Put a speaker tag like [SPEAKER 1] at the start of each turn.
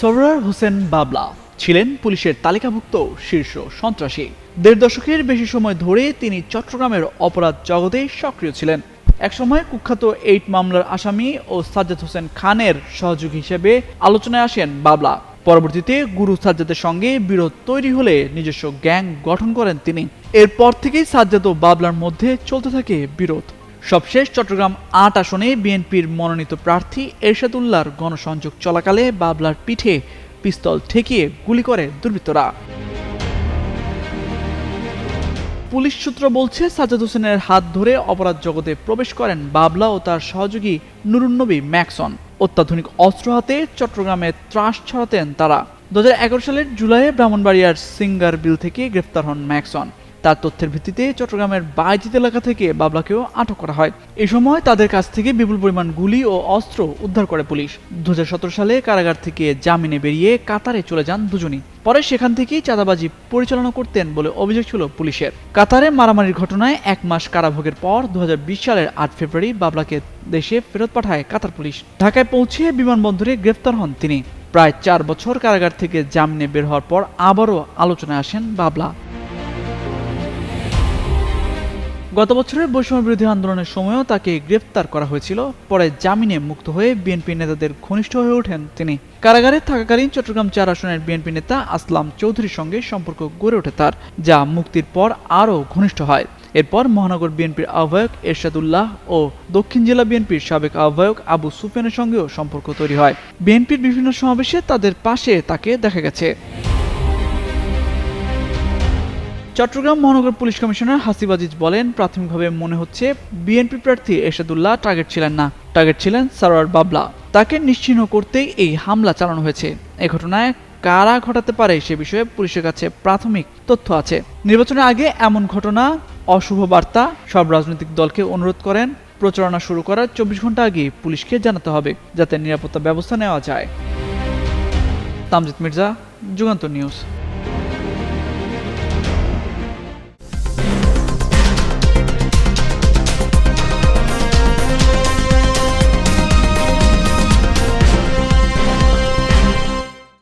[SPEAKER 1] সরোয়ার হোসেন বাবলা ছিলেন পুলিশের তালিকাভুক্ত শীর্ষ সন্ত্রাসী। দেড় দশকের বেশি সময় ধরে তিনি চট্টগ্রামের অপরাধ জগতে সক্রিয় ছিলেন। একসময় কুখ্যাত এইট মামলার আসামি ও সাজ্জাদ হোসেন খানের সহযোগী হিসেবে আলোচনায় আসেন বাবলা। পরবর্তীতে গুরু সাজ্জাদের সঙ্গে বিরোধ তৈরি হলে নিজস্ব গ্যাং গঠন করেন তিনি। এরপর থেকেই সাজ্জাদ ও বাবলার মধ্যে চলতে থাকে বিরোধ। সবশেষ চট্টগ্রাম আট আসনে বিএনপির মনোনীত প্রার্থী এরশাদুল্লাহর গণসংযোগ চলাকালে বাবলার পিঠে পিস্তল ঠেকিয়ে গুলি করে দুর্বৃত্তরা। পুলিশ সূত্র বলছে, সাজ্জাদ হোসেনের হাত ধরে অপরাধ জগতে প্রবেশ করেন বাবলা ও তার সহযোগী নুরুন্নবী ম্যাকসন। অত্যাধুনিক অস্ত্র হাতে চট্টগ্রামে ত্রাস ছড়াতেন তারা। দু হাজার এগারো সালের জুলাইয়ে ব্রাহ্মণবাড়িয়ার সিঙ্গার বিল থেকে গ্রেফতার হন ম্যাকসন। তার তথ্যের ভিত্তিতে চট্টগ্রামের বাইজিত এলাকা থেকে বাবলাকেও আটক করা হয়। এই সময় তাদের কাছ থেকে বিপুল পরিমাণ গুলি ও অস্ত্র উদ্ধার করে পুলিশ। দু হাজার সতেরো সালে কারাগার থেকে জামিনে বেরিয়ে কাতারে চলে যান দুজনই। পরে সেখান থেকেই চাঁদাবাজি পরিচালনা করতেন বলে অভিযোগ ছিল পুলিশের। কাতারে মারামারির ঘটনায় এক মাস কারাভোগের পর দু হাজার বিশ সালের আট ফেব্রুয়ারি বাবলাকে দেশে ফেরত পাঠায় কাতার পুলিশ। ঢাকায় পৌঁছে বিমানবন্দরে গ্রেফতার হন তিনি। প্রায় চার বছর কারাগার থেকে জামিনে বের হওয়ার পর আবারও আলোচনায় আসেন বাবলা। গত বছরের বৈষম্য বিরোধী আন্দোলনের সময়ও তাকে গ্রেফতার করা হয়েছিল। পরে জামিনে মুক্ত হয়ে বিএনপি নেতাদের ঘনিষ্ঠ হয়ে ওঠেন তিনি। কারাগারে থাকাকালীন চট্টগ্রাম চার আসনের বিএনপি নেতা আসলাম চৌধুরীর সঙ্গে সম্পর্ক গড়ে ওঠে তার, যা মুক্তির পর আরও ঘনিষ্ঠ হয়। এরপর মহানগর বিএনপির আহ্বায়ক এরশাদুল্লাহ ও দক্ষিণ জেলা বিএনপির সাবেক আহ্বায়ক আবু সুফিয়ানের সঙ্গেও সম্পর্ক তৈরি হয়। বিএনপির বিভিন্ন সমাবেশে তাদের পাশে তাকে দেখা গেছে। চট্টগ্রাম মহানগর পুলিশ কমিশনার হাসিব আজিজ বলেন, প্রাথমিকভাবে মনে হচ্ছে বিএনপি প্রার্থী এরশাদুল্লাহ টার্গেট ছিলেন না। টার্গেট ছিলেন সারোয়ার বাবলা। তাকে নিশ্চিহ্ন করতেই এই হামলা চালানো হয়েছে। এ ঘটনায় কারা ঘটাতে পারে সে বিষয়ে পুলিশের কাছে প্রাথমিক তথ্য আছে। নির্বাচনের আগে এমন ঘটনা, অশুভ বার্তা, সব রাজনৈতিক দলকে অনুরোধ করেন। প্রচারণা শুরু করার চব্বিশ ঘণ্টা আগে পুলিশকে জানাতে হবে, যাতে নিরাপত্তা ব্যবস্থা নেওয়া যায়। তামজিদ মির্জা যুগান্ত নিউজ।